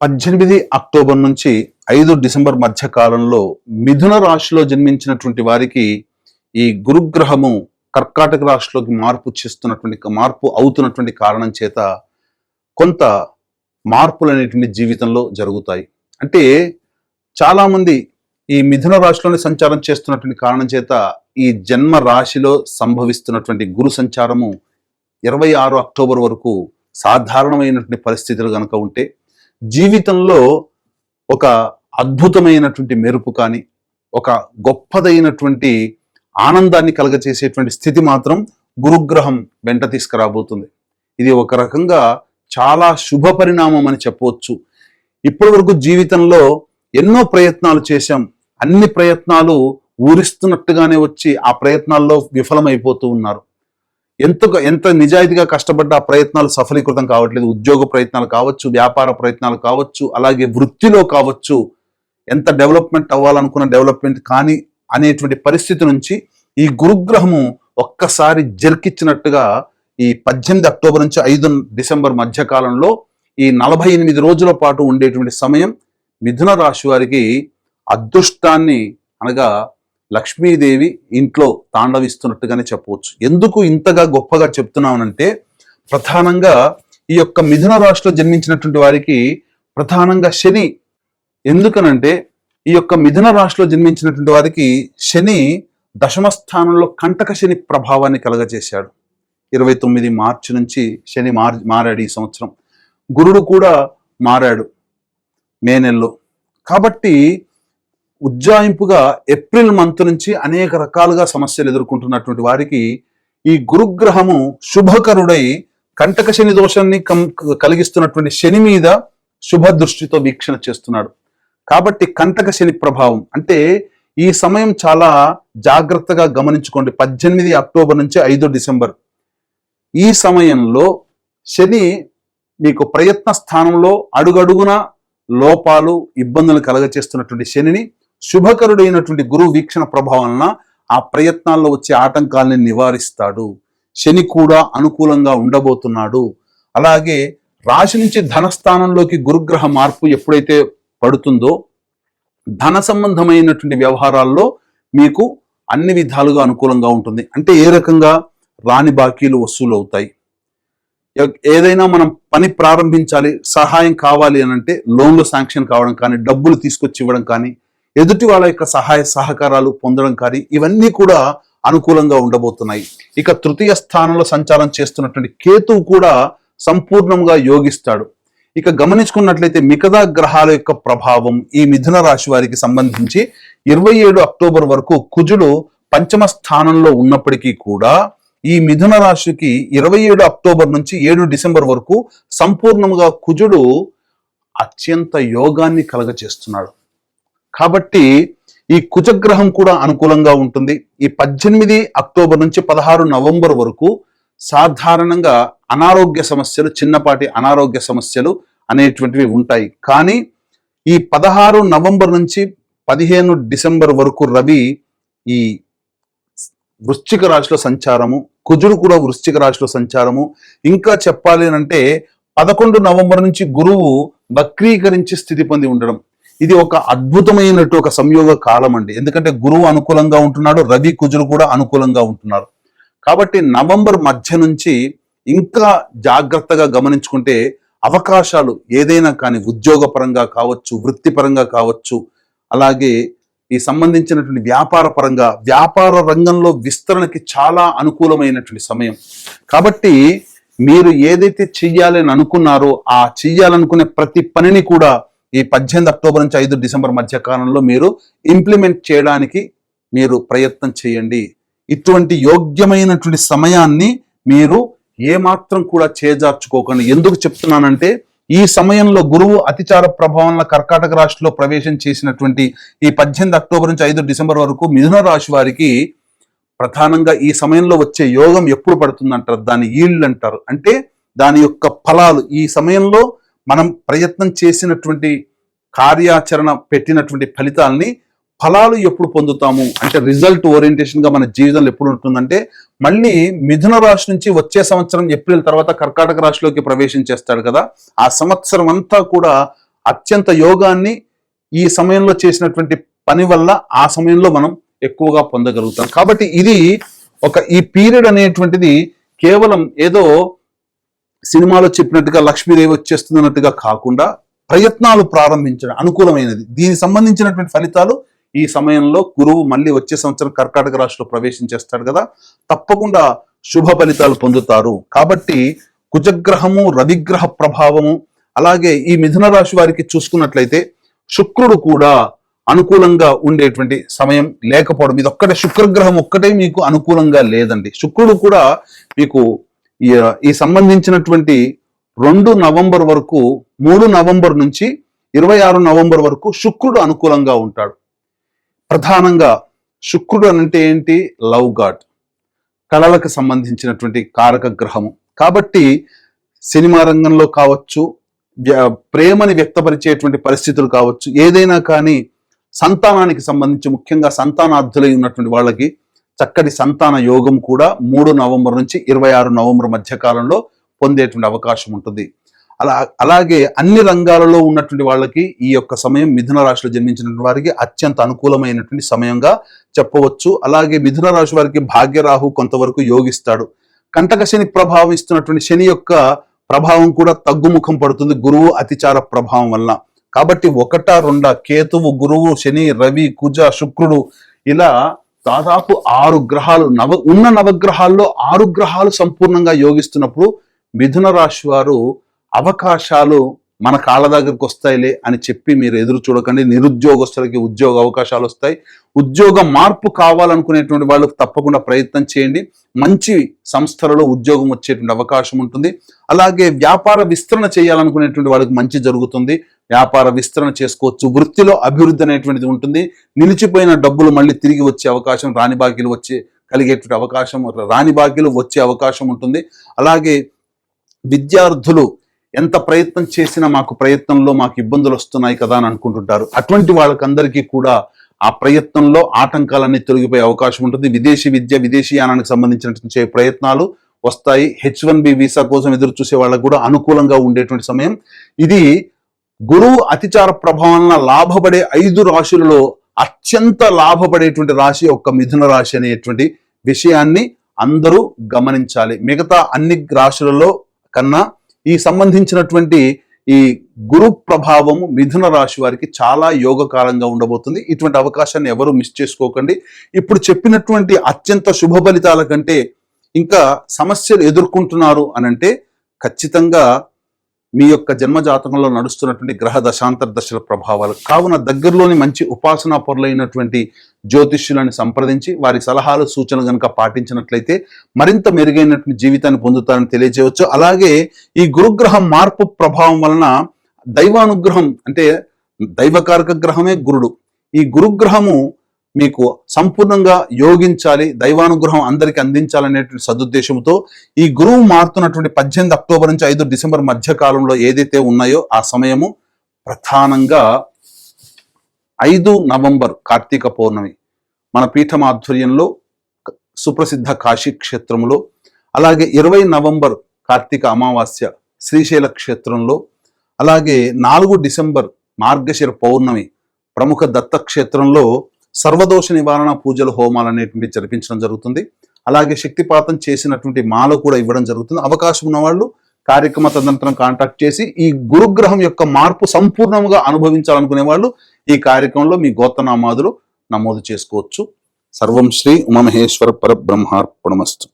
పద్దెనిమిది అక్టోబర్ నుంచి ఐదు డిసెంబర్ మధ్య కాలంలో మిథున రాశిలో జన్మించినటువంటి వారికి ఈ గురుగ్రహము కర్కాటక రాశిలోకి మార్పు చేస్తున్నటువంటి మార్పు అవుతున్నటువంటి కారణం చేత కొంత మార్పులు అనేటువంటి జీవితంలో జరుగుతాయి. అంటే చాలామంది ఈ మిథున రాశిలోనే సంచారం చేస్తున్నటువంటి కారణం చేత ఈ జన్మ రాశిలో సంభవిస్తున్నటువంటి గురు సంచారము ఇరవై ఆరు అక్టోబర్ వరకు సాధారణమైనటువంటి పరిస్థితులు కనుక ఉంటే జీవితంలో ఒక అద్భుతమైనటువంటి మెరుపు కానీ ఒక గొప్పదైనటువంటి ఆనందాన్ని కలగచేసేటువంటి స్థితి మాత్రం గురుగ్రహం వెంట తీసుకురాబోతుంది. ఇది ఒక రకంగా చాలా శుభ పరిణామం అని చెప్పవచ్చు. ఇప్పటి వరకు జీవితంలో ఎన్నో ప్రయత్నాలు చేశాం. అన్ని ప్రయత్నాలు ఊరిస్తున్నట్టుగానే వచ్చి ఆ ప్రయత్నాల్లో విఫలమైపోతూ ఉన్నారు. ఎంత ఎంత నిజాయితీగా కష్టపడ్డ ఆ ప్రయత్నాలు సఫలీకృతం కావట్లేదు. ఉద్యోగ ప్రయత్నాలు కావచ్చు వ్యాపార ప్రయత్నాలు కావచ్చు అలాగే వృత్తిలో కావచ్చు. ఎంత డెవలప్మెంట్ అవ్వాలనుకున్న డెవలప్మెంట్ కానీ అనేటువంటి పరిస్థితి నుంచి ఈ గురుగ్రహము ఒక్కసారి జర్కిచ్చినట్టుగా ఈ పద్దెనిమిది అక్టోబర్ నుంచి ఐదు డిసెంబర్ మధ్య కాలంలో ఈ నలభై ఎనిమిది రోజుల పాటు ఉండేటువంటి సమయం మిథున రాశి వారికి అదృష్టాన్ని అనగా లక్ష్మీదేవి ఇంట్లో తాండవిస్తున్నట్టుగానే చెప్పవచ్చు. ఎందుకు ఇంతగా గొప్పగా చెప్తున్నామనంటే ప్రధానంగా ఈ యొక్క మిథున రాశిలో జన్మించినటువంటి వారికి ప్రధానంగా శని. ఎందుకనంటే ఈ యొక్క మిథున రాశిలో జన్మించినటువంటి వారికి శని దశమ స్థానంలో కంటక శని ప్రభావాన్ని కలగజేశాడు. ఇరవై తొమ్మిది మార్చి నుంచి శని మార్ మారాడు ఈ సంవత్సరం. గురుడు కూడా మారాడు మే నెలలో. కాబట్టి ఉజ్జాయింపుగా ఏప్రిల్ మంత్ నుంచి అనేక రకాలుగా సమస్యలు ఎదుర్కొంటున్నటువంటి వారికి ఈ గురుగ్రహము శుభకరుడై కంటక శని దోషాన్ని కం కలిగిస్తున్నటువంటి శని మీద శుభ దృష్టితో వీక్షణ చేస్తున్నాడు. కాబట్టి కంటక శని ప్రభావం అంటే ఈ సమయం చాలా జాగ్రత్తగా గమనించుకోండి. పద్దెనిమిది అక్టోబర్ నుంచి ఐదు డిసెంబర్. ఈ సమయంలో శని మీకు ప్రయత్న స్థానంలో అడుగడుగున లోపాలు ఇబ్బందులు కలగచేస్తున్నటువంటి శనిని శుభకరుడైనటువంటి గురువు వీక్షణ ప్రభావం ఆ ప్రయత్నాల్లో వచ్చే ఆటంకాలని నివారిస్తాడు. శని కూడా అనుకూలంగా ఉండబోతున్నాడు. అలాగే రాశి నుంచి ధనస్థానంలోకి గురుగ్రహ మార్పు ఎప్పుడైతే పడుతుందో ధన సంబంధమైనటువంటి వ్యవహారాల్లో మీకు అన్ని విధాలుగా అనుకూలంగా ఉంటుంది. అంటే ఏ రకంగా? రాని బాకీలు వసూలు అవుతాయి. ఏదైనా మనం పని ప్రారంభించాలి సహాయం కావాలి అని అంటే లోన్లు శాంక్షన్ కావడం కానీ డబ్బులు తీసుకొచ్చి ఇవ్వడం కానీ ఎదుటి వాళ్ళ యొక్క సహాయ సహకారాలు పొందడం కానీ ఇవన్నీ కూడా అనుకూలంగా ఉండబోతున్నాయి. ఇక తృతీయ స్థానంలో సంచారం చేస్తున్నటువంటి కేతువు కూడా సంపూర్ణంగా యోగిస్తాడు. ఇక గమనించుకున్నట్లయితే మిగతా గ్రహాల యొక్క ప్రభావం ఈ మిథున రాశి వారికి సంబంధించి ఇరవై ఏడు అక్టోబర్ వరకు కుజుడు పంచమ స్థానంలో ఉన్నప్పటికీ కూడా ఈ మిథున రాశికి ఇరవై ఏడు అక్టోబర్ నుంచి ఏడు డిసెంబర్ వరకు సంపూర్ణంగా కుజుడు అత్యంత యోగాన్ని కలగచేస్తున్నాడు కాబట్టి ఈ కుజగ్రహం కూడా అనుకూలంగా ఉంటుంది. ఈ పద్దెనిమిది అక్టోబర్ నుంచి పదహారు నవంబర్ వరకు సాధారణంగా అనారోగ్య సమస్యలు చిన్నపాటి అనారోగ్య సమస్యలు అనేటువంటివి ఉంటాయి. కానీ ఈ పదహారు నవంబర్ నుంచి పదిహేను డిసెంబర్ వరకు రవి ఈ వృశ్చిక రాశిలో సంచారము కుజుడు కూడా వృశ్చిక రాశిలో సంచారము. ఇంకా చెప్పాలి అని అంటే పదకొండు నవంబర్ నుంచి గురువు వక్రీకరించి స్థితి పొంది ఉండడం. ఇది ఒక అద్భుతమైనట్టు ఒక సంయోగ కాలం అండి. ఎందుకంటే గురువు అనుకూలంగా ఉంటున్నాడు రవి కుజులు కూడా అనుకూలంగా ఉంటున్నారు. కాబట్టి నవంబర్ మధ్య నుంచి ఇంకా జాగ్రత్తగా గమనించుకుంటే అవకాశాలు ఏదైనా కానీ ఉద్యోగపరంగా కావచ్చు వృత్తిపరంగా కావచ్చు అలాగే ఈ సంబంధించినటువంటి వ్యాపార పరంగా వ్యాపార రంగంలో విస్తరణకి చాలా అనుకూలమైనటువంటి సమయం. కాబట్టి మీరు ఏదైతే చెయ్యాలని అనుకున్నారో ఆ చెయ్యాలనుకునే ప్రతి పనిని కూడా ఈ పద్దెనిమిది అక్టోబర్ నుంచి ఐదు డిసెంబర్ మధ్య కాలంలో మీరు ఇంప్లిమెంట్ చేయడానికి మీరు ప్రయత్నం చేయండి. ఇటువంటి యోగ్యమైనటువంటి సమయాన్ని మీరు ఏమాత్రం కూడా చేజార్చుకోకండి. ఎందుకు చెప్తున్నానంటే ఈ సమయంలో గురువు అతిచార ప్రభావంలో కర్కాటక రాశిలో ప్రవేశం చేసినటువంటి ఈ పద్దెనిమిది అక్టోబర్ నుంచి ఐదు డిసెంబర్ వరకు మిథున రాశి వారికి ప్రధానంగా ఈ సమయంలో వచ్చే యోగం ఎప్పుడు పడుతుంది అంటారు దాని ఈళ్ళు అంటారు. అంటే దాని యొక్క ఫలాలు ఈ సమయంలో మనం ప్రయత్నం చేసినటువంటి కార్యాచరణ పెట్టినటువంటి ఫలితాలని ఫలాలు ఎప్పుడు పొందుతాము? అంటే రిజల్ట్ ఓరియంటేషన్గా మన జీవితంలో ఎప్పుడు ఉంటుందంటే మళ్ళీ మిథున రాశి నుంచి వచ్చే సంవత్సరం ఏప్రిల్ తర్వాత కర్కాటక రాశిలోకి ప్రవేశం చేస్తాడు కదా. ఆ సంవత్సరం అంతా కూడా అత్యంత యోగాన్ని ఈ సమయంలో చేసినటువంటి పని వల్ల ఆ సమయంలో మనం ఎక్కువగా పొందగలుగుతాం. కాబట్టి ఇది ఒక ఈ పీరియడ్ అనేటువంటిది కేవలం ఏదో సినిమాలో చెప్పినట్టుగా లక్ష్మీదేవి వచ్చేస్తుంది అన్నట్టుగా కాకుండా ప్రయత్నాలు ప్రారంభించడం అనుకూలమైనది. దీనికి సంబంధించినటువంటి ఫలితాలు ఈ సమయంలో గురువు మళ్ళీ వచ్చే సంవత్సరం కర్కాటక రాశిలో ప్రవేశం చేస్తాడు కదా. తప్పకుండా శుభ ఫలితాలు పొందుతారు. కాబట్టి కుజగ్రహము రవిగ్రహ ప్రభావము అలాగే ఈ మిథున రాశి వారికి చూసుకున్నట్లయితే శుక్రుడు కూడా అనుకూలంగా ఉండేటువంటి సమయం లేకపోవడం. ఇది ఒక్కటే శుక్రగ్రహం ఒక్కటే మీకు అనుకూలంగా లేదండి. శుక్రుడు కూడా మీకు ఈ సంబంధించినటువంటి రెండు నవంబర్ వరకు మూడు నవంబర్ నుంచి ఇరవై ఆరు నవంబర్ వరకు శుక్రుడు అనుకూలంగా ఉంటాడు. ప్రధానంగా శుక్రుడు అంటే ఏంటి? Love god. కళలకు సంబంధించినటువంటి కారక గ్రహము. కాబట్టి సినిమా రంగంలో కావచ్చు ప్రేమని వ్యక్తపరిచేటువంటి పరిస్థితులు కావచ్చు ఏదైనా కానీ సంతానానికి సంబంధించి ముఖ్యంగా సంతానార్థులై ఉన్నటువంటి వాళ్ళకి చక్కటి సంతాన యోగం కూడా మూడు నవంబర్ నుంచి ఇరవై ఆరు నవంబర్ మధ్య కాలంలో పొందేటువంటి అవకాశం ఉంటుంది. అలా అలాగే అన్ని రంగాలలో ఉన్నటువంటి వాళ్ళకి ఈ యొక్క సమయం మిథున రాశిలో జన్మించినటువంటి వారికి అత్యంత అనుకూలమైనటువంటి సమయంగా చెప్పవచ్చు. అలాగే మిథున రాశి వారికి భాగ్యరాహు కొంతవరకు యోగిస్తాడు. కంటక శని ప్రభావం ఇస్తున్నటువంటి శని యొక్క ప్రభావం కూడా తగ్గుముఖం పడుతుంది గురువు అతిచార ప్రభావం వల్ల కాబట్టి ఒకట రెండ కేతువు గురువు శని రవి కుజ శుక్రుడు ఇలా దాదాపు ఆరు గ్రహాలు నవ ఉన్న నవగ్రహాల్లో ఆరు గ్రహాలు సంపూర్ణంగా యోగిస్తున్నప్పుడు మిథున రాశి వారు అవకాశాలు మన కాళ్ళ దగ్గరికి వస్తాయిలే అని చెప్పి మీరు ఎదురు చూడకండి. నిరుద్యోగస్తులకి ఉద్యోగ అవకాశాలు వస్తాయి. ఉద్యోగ మార్పు కావాలనుకునేటువంటి వాళ్ళు తప్పకుండా ప్రయత్నం చేయండి. మంచి సంస్థలలో ఉద్యోగం వచ్చేటువంటి అవకాశం ఉంటుంది. అలాగే వ్యాపార విస్తరణ చేయాలనుకునేటువంటి వాళ్ళకి మంచి జరుగుతుంది. వ్యాపార విస్తరణ చేసుకోవచ్చు. వృత్తిలో అభివృద్ధి అనేటువంటిది ఉంటుంది. నిలిచిపోయిన డబ్బులు మళ్ళీ తిరిగి వచ్చే అవకాశం రాని బాకీలు వచ్చే కలిగేటువంటి అవకాశం రాని బాకీలు వచ్చే అవకాశం ఉంటుంది. అలాగే విద్యార్థులు ఎంత ప్రయత్నం చేసినా మాకు ప్రయత్నంలో మాకు ఇబ్బందులు వస్తున్నాయి కదా అని అనుకుంటుంటారు. అటువంటి వాళ్ళకందరికీ కూడా ఆ ప్రయత్నంలో ఆటంకాలన్నీ తొలగిపోయే అవకాశం ఉంటుంది. విదేశీ విద్య విదేశీయానానికి సంబంధించిన ప్రయత్నాలు వస్తాయి. హెచ్ వన్ బి వీసా కోసం ఎదురు చూసే వాళ్ళకు కూడా అనుకూలంగా ఉండేటువంటి సమయం. ఇది గురువు అతిచార ప్రభావం లాభపడే ఐదు రాశులలో అత్యంత లాభపడేటువంటి రాశి ఒక్క మిథున రాశి అనేటువంటి విషయాన్ని అందరూ గమనించాలి. మిగతా అన్ని రాశులలో కన్నా ఈ సంబంధించినటువంటి ఈ గురు ప్రభావము మిథున రాశి వారికి చాలా యోగకారంగా ఉండబోతుంది. ఇటువంటి అవకాశాన్ని ఎవరు మిస్ చేసుకోకండి. ఇప్పుడు చెప్పినటువంటి అత్యంత శుభ ఫలితాల కంటే ఇంకా సమస్యలు ఎదుర్కొంటున్నారు అనంటే ఖచ్చితంగా మీ యొక్క జన్మ జాతకంలో నడుస్తున్నటువంటి గ్రహ దశాంతర దశల ప్రభావాలు కావున దగ్గరలోని మంచి ఉపాసనా పొరలైనటువంటి జ్యోతిష్యులను సంప్రదించి వారి సలహాలు సూచనలు కనుక పాటించినట్లయితే మరింత మెరుగైనటువంటి జీవితాన్ని పొందుతారని తెలియజేయవచ్చు. అలాగే ఈ గురుగ్రహం మార్పు ప్రభావం వలన దైవానుగ్రహం అంటే దైవకారక గ్రహమే గురుడు. ఈ గురుగ్రహము మీకు సంపూర్ణంగా యోగించాలి దైవానుగ్రహం అందరికి అందించాలనేటువంటి సదుద్దేశంతో ఈ గురువు మారుతున్నటువంటి పద్దెనిమిది అక్టోబర్ నుంచి ఐదు డిసెంబర్ మధ్య కాలంలో ఏదైతే ఉన్నాయో ఆ సమయము ప్రధానంగా ఐదు నవంబర్ కార్తీక పౌర్ణమి మన పీఠం ఆధ్వర్యంలో సుప్రసిద్ధ కాశీ క్షేత్రంలో అలాగే ఇరవై నవంబర్ కార్తీక అమావాస్య శ్రీశైల క్షేత్రంలో అలాగే నాలుగు డిసెంబర్ మార్గశిర పౌర్ణమి ప్రముఖ దత్త క్షేత్రంలో సర్వదోష నివారణ పూజలు హోమాలు అనేటువంటి జరిపించడం జరుగుతుంది. అలాగే శక్తిపాతం చేసినటువంటి మాల కూడా ఇవ్వడం జరుగుతుంది. అవకాశం ఉన్నవాళ్ళు కార్యక్రమ తదనంతరం కాంటాక్ట్ చేసి ఈ గురుగ్రహం యొక్క మార్పు సంపూర్ణంగా అనుభవించాలనుకునే వాళ్ళు ఈ కార్యక్రమంలో మీ గోత్రనామాదులు నమోదు చేసుకోవచ్చు. సర్వం శ్రీ ఉమామహేశ్వర పరబ్రహ్మార్పణమస్తు.